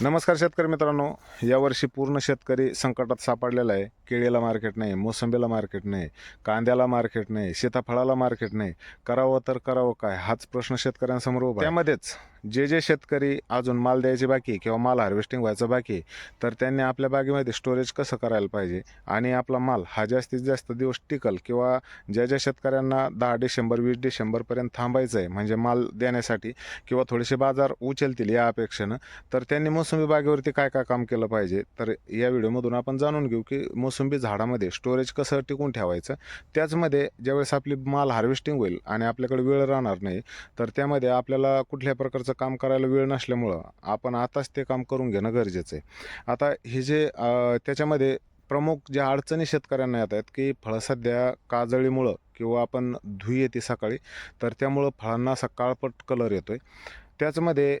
नमस्कार शेतकरी मित्रांनो. यावर्षी पूर्ण शेतकरी संकटात सापडलेला आहे. केळीला मार्केट नाही मोसंबीला मार्केट नाही कांद्याला मार्केट नाही सीताफळाला मार्केट नाही. करावं तर करावं काय? हाच प्रश्न शेतकऱ्यांसमोर उभा त्यामध्येच जे जे शेतकरी अजून माल द्यायची बाकी किंवा माल हार्वेस्टिंग व्हायचं बाकी आहे तर त्यांनी आपल्या बागेमध्ये स्टोरेज कसं करायला पाहिजे? आणि आपला माल हा जास्तीत जास्त दिवस टिकल किंवा ज्या ज्या शेतकऱ्यांना दहा डिसेंबर वीस डिसेंबरपर्यंत थांबायचं आहे म्हणजे माल देण्यासाठी किंवा थोडेसे बाजार उचलतील या अपेक्षेनं तर त्यांनी मोसंबी बागेवरती काय काय काम केलं पाहिजे? तर या व्हिडिओमधून आपण जाणून घेऊ की मोसंबी झाडामध्ये स्टोरेज कसं टिकून ठेवायचं? त्याचमध्ये ज्यावेळेस आपली माल हार्वेस्टिंग होईल आणि आपल्याकडे वेळ राहणार नाही तर त्यामध्ये आपल्याला कुठल्या प्रकारचं काम करायला वेळ नसल्यामुळं आपण आताच ते काम करून घेणं गरजेचं आहे. आता हे जे त्याच्यामध्ये प्रमुख ज्या अडचणी शेतकऱ्यांना येत आहेत की फळं सध्या काजळीमुळं किंवा आपण धुई येते सकाळी तर त्यामुळं फळांना असा काळपट कलर येतो आहे त्याचमध्ये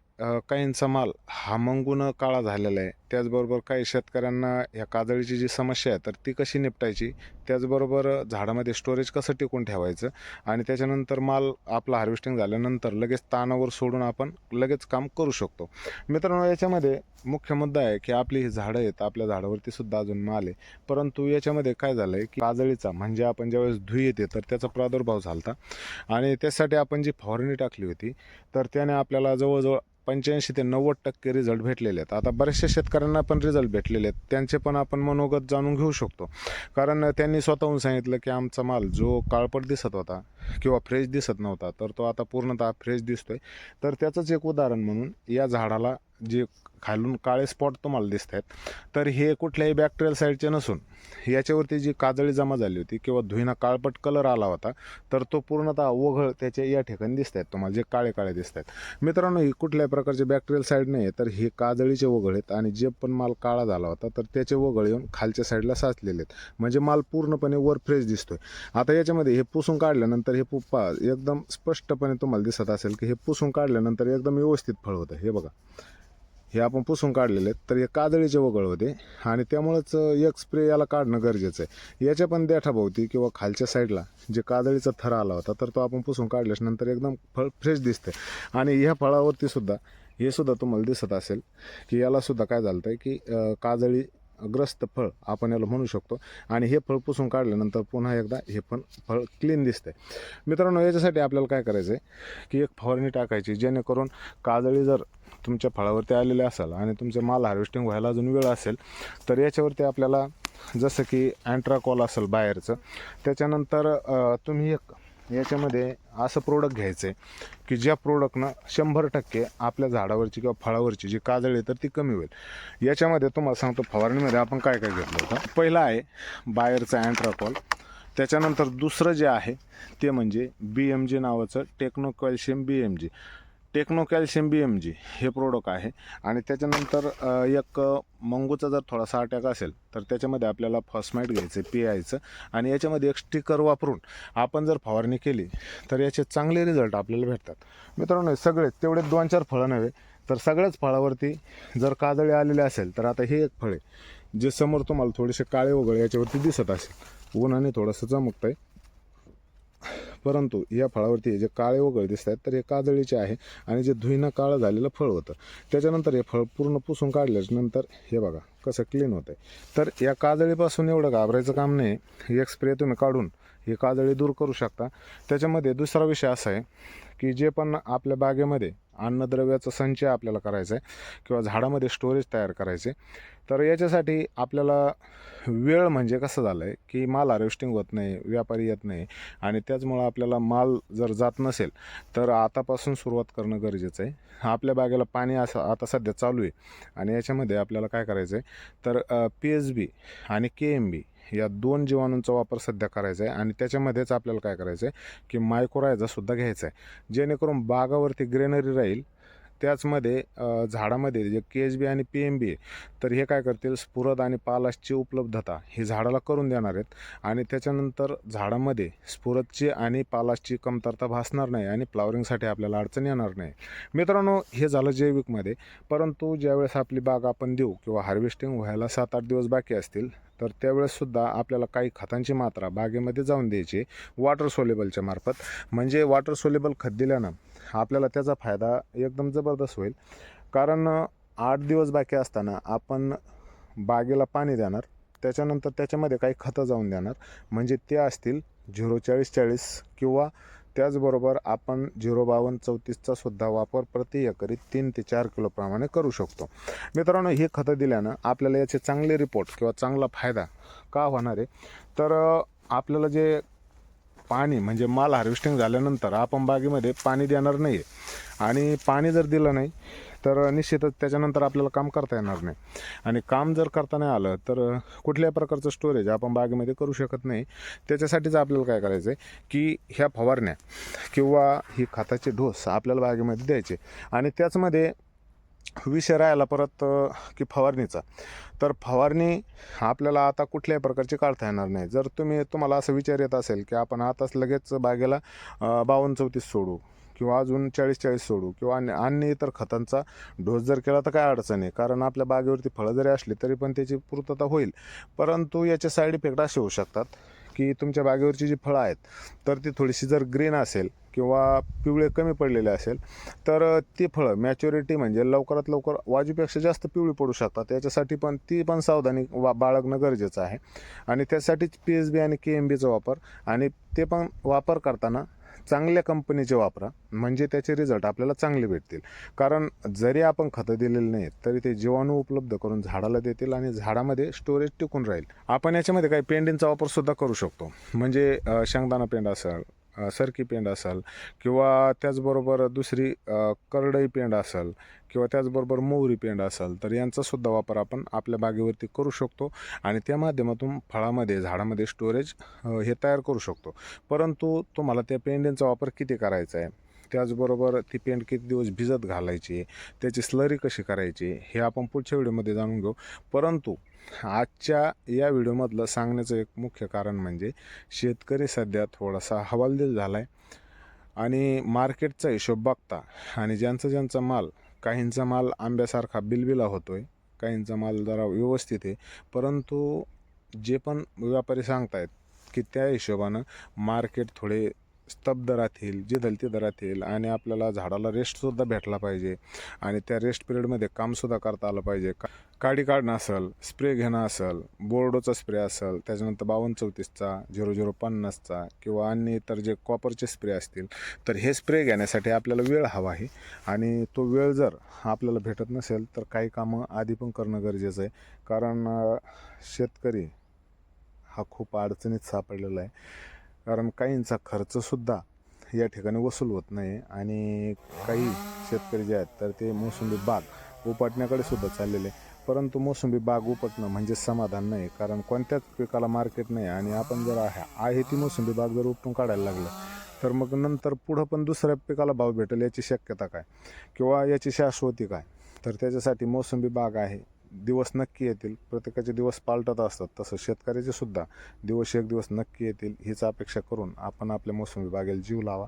काहींचा माल हा मंगून काळा झालेला आहे. त्याचबरोबर काही शेतकऱ्यांना ह्या काजळीची जी समस्या आहे तर ती कशी निपटायची? त्याचबरोबर झाडामध्ये स्टोरेज कसं टिकून ठेवायचं? आणि त्याच्यानंतर माल आपला हार्वेस्टिंग झाल्यानंतर लगेच तानावर सोडून आपण लगेच काम करू शकतो. मित्रांनो याच्यामध्ये मुख्य मुद्दा आहे की आपली ही झाडं आहेत आपल्या झाडावरती सुद्धा अजून माल आहे. परंतु याच्यामध्ये काय झालं आहे की काजळीचा म्हणजे आपण ज्यावेळेस धुई येते तर त्याचा प्रादुर्भाव झाला आणि त्यासाठी आपण जी फवारणी टाकली होती तर त्याने आपल्याला जवळजवळ पंच्याऐंशी ते नव्वद टक्के रिझल्ट भेटलेले आहेत. आता बऱ्याचशा शेतकऱ्यांना पण रिझल्ट भेटलेले आहेत. त्यांचे पण आपण मनोगत जाणून घेऊ शकतो. कारण त्यांनी स्वतःहून सांगितलं की आमचा माल जो काळपट दिसत होता किंवा फ्रेश दिसत नव्हता तर तो आता पूर्णतः फ्रेश दिसतोय. तर त्याचंच एक उदाहरण म्हणून या झाडाला जे खालून काळे स्पॉट तुम्हाला दिसत आहेत तर हे कुठल्याही बॅक्टेरियल साईडचे नसून याच्यावरती जी काजळी जमा झाली होती किंवा धुईना काळपट कलर आला होता तर तो पूर्णतः ओघळ त्याच्या या ठिकाणी दिसत आहेत तुम्हाला जे काळे काळे दिसत आहेत मित्रांनो ही कुठल्याही प्रकारचे बॅक्टेरियल साईड नाही आहे तर हे काजळीचे ओघळ आहेत आणि जे पण माल काळा झाला होता तर त्याचे ओघळ येऊन खालच्या साईडला साचलेले आहेत. म्हणजे माल पूर्णपणे वर फ्रेश दिसतोय. आता याच्यामध्ये हे पुसून काढल्यानंतर हे पुप्पा एकदम स्पष्टपणे तुम्हाला दिसत असेल की हे पुसून काढल्यानंतर एकदम व्यवस्थित फळ होतं. हे बघा. हे आपण पुसून काढलेले आहेत. तर हे काजळीचे वगळ होते. आणि त्यामुळंच एक स्प्रे याला काढणं गरजेचं आहे. याच्या पण देठाभोवती किंवा खालच्या साईडला जे काजळीचा थर आला होता तर तो आपण पुसून काढल्याच्या नंतर एकदम फळ फ्रेश दिसते आणि ह्या फळावरती सुद्धा हे सुद्धा तुम्हाला दिसत असेल की याला सुद्धा काय झालं आहे की काजळी ग्रस्त फळ आपण याला म्हणू शकतो. आणि हे फळ पुसून काढल्यानंतर पुन्हा एकदा हे पण फळ क्लीन दिसते मित्रांनो याच्यासाठी आपल्याला काय करायचं आहे की एक फवारणी टाकायची जेणेकरून काजळी जर तुमच्या फळावरती आलेले असेल आणि तुमचे माल हार्वेस्टिंग व्हायला अजून वेळ असेल तर याच्यावरती आपल्याला जसं की अँट्राकॉल असेल बाहेरचं त्याच्यानंतर तुम्ही एक याच्यामध्ये असं प्रोडक्ट घ्यायचं आहे की ज्या प्रोडक्टनं शंभर टक्के आपल्या झाडावरची किंवा फळावरची जी काजळी आहे तर ती कमी होईल. याच्यामध्ये तुम्हाला सांगतो फवारणीमध्ये आपण काय काय घेतलं होतं? पहिलं आहे बायरचा अँट्राकॉल त्याच्यानंतर दुसरं जे आहे ते म्हणजे बी एम जी नावाचं techno calcium B M G techno calcium B M G हे प्रोडक्ट आहे. आणि त्याच्यानंतर एक मंगूचा जर थोडासा अटॅक असेल तर त्याच्यामध्ये आपल्याला फॉस्माईट घ्यायचं पी आयचं आणि याच्यामध्ये एक स्टिकर वापरून आपण जर फवारणी केली तर याचे चांगले रिझल्ट आपल्याला भेटतात. मित्रांनो सगळे तेवढे दोन चार फळं नव्हे तर सगळ्याच फळावरती जर काजळी आलेले असेल तर आता हे एक फळ आहे जे समोर तुम्हाला थोडेसे काळे वगैरे याच्यावरती दिसत असेल. उन्हाने थोडंसं चमकत आहे परंतु या फळावरती जे काळे वगळ दिसत आहेत तर हे काजळीचे आहे आणि जे धुईनं काळं झालेलं फळ होतं. त्याच्यानंतर हे फळ पूर्ण पुसून काढल्याच्या नंतर हे बघा कसं क्लीन होतं आहे तर या काजळीपासून एवढं घाबरायचं काम नाही. एक स्प्रे तुम्ही काढून ही काजळी दूर करू शकता. त्याच्यामध्ये दुसरा विषय असा आहे की जे पण आपल्या बागेमध्ये अन्नद्रव्याचा संचय आपल्याला करायचा आहे किंवा झाडामध्ये स्टोरेज तयार करायचे तर याच्यासाठी आपल्याला वेळ म्हणजे कसं झालं आहे की माल हार्वेस्टिंग होत नाही व्यापारी येत नाही आणि त्याचमुळं आपल्याला माल जर जात नसेल तर आतापासून सुरुवात करणं गरजेचं आहे. आपल्या बागेला पाणी असं आता सध्या चालू आहे आणि याच्यामध्ये आपल्याला काय करायचं आहे तर पी एच बी आणि के एम बी या दोन जीवाणूंचा वापर सध्या करायचा आहे आणि त्याच्यामध्येच आपल्याला काय करायचं आहे की मायक्रोरायझासुद्धा घ्यायचा आहे. जेणेकरून बागावरती ग्रेनरी राहील त्याचमध्ये झाडामध्ये जे के एच बी आणि पी एम बी तर हे काय करतील? स्फुरद आणि पालाशची उपलब्धता ही झाडाला करून देणार आहेत आणि त्याच्यानंतर झाडामध्ये स्फुरदची आणि पालाशची कमतरता भासणार नाही आणि फ्लावरिंगसाठी आपल्याला अडचण येणार नाही. मित्रांनो हे झालं जैविकमध्ये. परंतु ज्यावेळेस आपली बाग आपण देऊ किंवा हार्वेस्टिंग व्हायला सात आठ दिवस बाकी असतील तर त्यावेळेससुद्धा आपल्याला काही खतांची मात्रा बागेमध्ये जाऊन द्यायची वॉटर सोलेबलच्या मार्फत. म्हणजे वॉटर सोलेबल खत दिल्यानं आपल्याला त्याचा फायदा एकदम जबरदस्त होईल. कारण आठ दिवस बाकी असताना आपण बागेला पाणी देणार त्याच्यानंतर त्याच्यामध्ये काही खतं जाऊन देणार. म्हणजे ते असतील झिरो चाळीस चाळीस किंवा त्याचबरोबर आपण झिरो बावन्न चौतीसचा सुद्धा वापर प्रति एकरी तीन ते चार किलोप्रमाणे करू शकतो. मित्रांनो हे खतं दिल्यानं आपल्याला याचे चांगले रिपोर्ट किंवा चांगला फायदा का होणार आहे? तर आपल्याला जे पाणी म्हणजे माल हार्वेस्टिंग झाल्यानंतर आपण बागेमध्ये पाणी देणार नाही आहे आणि पाणी जर दिलं नाही तर निश्चितच त्याच्यानंतर आपल्याला काम करता येणार नाही. आणि काम जर करता नाही आलं तर कुठल्याही प्रकारचं स्टोरेज आपण बागेमध्ये करू शकत नाही. त्याच्यासाठीच आपल्याला काय करायचं आहे की ह्या फवारण्या किंवा ही खताचे डोस आपल्याला बागेमध्ये द्यायचे. आणि त्याचमध्ये विषय राहिला परत की फवारणीचा. तर फवारणी आपल्याला आता कुठल्याही प्रकारची काढता येणार नाही. जर तुम्ही तुम्हाला असं विचार येत असेल की आपण आताच लगेच बागेला बावन्न चौतीस सोडू किंवा अजून चाळीस चाळीस सोडू किंवा अन्य अन्य इतर खतांचा डोस जर केला तर काय अडचण आहे? कारण आपल्या बागेवरती फळं जरी असली तरी पण त्याची पूर्तता होईल. परंतु याचे साईड इफेक्ट असे होऊ शकतात की तुमच्या बागेवरची जी फळं आहेत तर ती थोडीशी जर ग्रीन असेल किंवा पिवळे कमी पडलेले असेल तर ती फळं मॅच्युरिटी म्हणजे लवकरात लवकर वाजूपेक्षा जास्त पिवळी पडू शकतात. याच्यासाठी पण ती पण सावधानी वा बाळगणं गरजेचं आहे. आणि त्यासाठीच पी एस बी आणि के एम बीचा वापर आणि ते पण वापर करताना चांगल्या कंपनीचे वापरा म्हणजे त्याचे रिझल्ट आपल्याला चांगले भेटतील. कारण जरी आपण खतं दिलेली नाहीत तरी ते जीवाणू उपलब्ध करून झाडाला देतील आणि झाडामध्ये स्टोरेज टिकून राहील. आपण याच्यामध्ये काही पेंडिंगचा वापरसुद्धा करू शकतो. म्हणजे शेंगदाणा पेंड असेल सरकी पेंड असेल किंवा त्याचबरोबर दुसरी करडई पेंड असेल किंवा त्याचबरोबर मोहरी पेंड असेल तर यांचासुद्धा वापर आपण आपल्या बागेवरती करू शकतो आणि त्या माध्यमातून फळामध्ये झाडामध्ये स्टोरेज हे तयार करू शकतो. परंतु तुम्हाला त्या पेंडींचा वापर किती करायचा आहे? त्याचबरोबर ती पेंट किती दिवस भिजत घालायची त्याची स्लरी कशी करायची हे आपण पुढच्या व्हिडिओमध्ये जाणून घेऊ. परंतु आजच्या या व्हिडिओमधलं सांगण्याचं एक मुख्य कारण म्हणजे शेतकरी सध्या थोडासा हवालदिल झाला आहे आणि मार्केटचा हिशोब बघता आणि ज्यांचा ज्यांचा माल काहींचा माल आंब्यासारखा बिलबिला होतो आहे काहींचा माल जरा व्यवस्थित आहे. परंतु जे पण व्यापारी सांगतायत की त्या हिशोबानं मार्केट थोडे स्तब्ध राहतील जे तिथं राहतील आणि आपल्याला झाडाला रेस्टसुद्धा भेटला पाहिजे आणि त्या रेस्ट पिरियडमध्ये कामसुद्धा करता आलं पाहिजे. का काडी काढणं असेल स्प्रे घेणं असेल बोर्डोचा स्प्रे असेल त्याच्यानंतर बावन्न चौतीसचा झिरो झिरो पन्नासचा किंवा अन्य इतर जे कॉपरचे स्प्रे असतील तर हे स्प्रे घेण्यासाठी आपल्याला वेळ हवा आहे आणि तो वेळ जर आपल्याला भेटत नसेल तर काही कामं आधी पण करणं गरजेचं आहे. कारण शेतकरी हा खूप अडचणीत सापडलेला आहे. कारण काहींचा खर्चसुद्धा या ठिकाणी वसूल होत नाही आणि काही शेतकरी जे आहेत तर ते मोसंबी बाग उपटण्याकडे सुद्धा चाललेले आहे. परंतु मोसंबी बाग उपटणं म्हणजे समाधान नाही कारण कोणत्याच पिकाला मार्केट नाही आणि आपण जर आहे आहे ती मोसंबी बाग जर उपटून काढायला लागलं तर मग नंतर पुढं पण दुसऱ्या पिकाला भाव भेटेल याची शक्यता काय? किंवा याची शाश्वती काय? तर त्याच्यासाठी मोसंबी बाग आहे. दिवस नक्की येतील. प्रत्येकाचे दिवस पालटत असतात. तसं शेतकऱ्याचे सुद्धा दिवस एक दिवस नक्की येतील हीच अपेक्षा करून आपण आपल्या मोसंबी बागेला जीव लावा.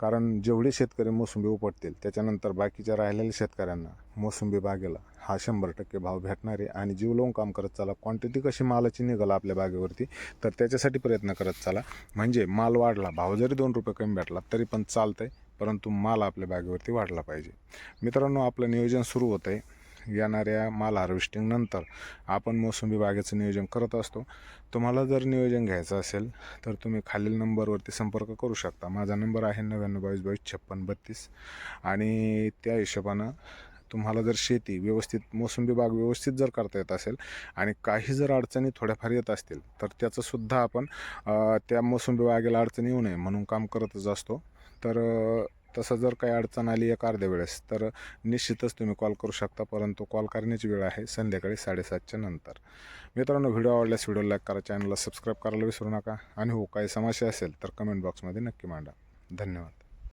कारण जेवढे शेतकरी मोसंबी उपटतील त्याच्यानंतर बाकीच्या राहिलेल्या शेतकऱ्यांना मोसंबी बागेला हा शंभर टक्के भाव भेटणार आहे आणि जीव लावून काम करत चला. क्वांटिटी कशी मालाची निघाला आपल्या बागेवरती तर त्याच्यासाठी प्रयत्न करत चला. म्हणजे माल वाढला भाव जरी दोन रुपये कमी भेटला तरी पण चालतंय परंतु माल आपल्या बागेवरती वाढला पाहिजे. मित्रांनो आपलं नियोजन सुरू होतं आहे येणाऱ्या माल हार्वेस्टिंगनंतर आपण मोसंबी बागेचं नियोजन करत असतो. तुम्हाला जर नियोजन घ्यायचं असेल तर तुम्ही खालील नंबरवरती संपर्क करू शकता. माझा नंबर आहे नव्याण्णव बावीस बावीस छप्पन बत्तीस आणि त्या हिशोबानं तुम्हाला जर शेती व्यवस्थित मोसंबी बाग व्यवस्थित जर करता येत असेल आणि काही जर अडचणी थोड्याफार येत असतील तर त्याचंसुद्धा आपण त्या मोसंबी बागेला अडचणी येऊ नये म्हणून काम करतच असतो. तर तसं जर काही अडचण आली एक अर्ध्या वेळेस तर निश्चितच तुम्ही कॉल करू शकता परंतु कॉल करण्याची वेळ आहे संध्याकाळी साडेसातच्या नंतर. मित्रांनो व्हिडिओ आवडल्यास व्हिडिओ लाईक करा चॅनलला सबस्क्राईब करायला विसरू नका. आणि हो काही समस्या असेल तर कमेंट बॉक्समध्ये नक्की मांडा. धन्यवाद.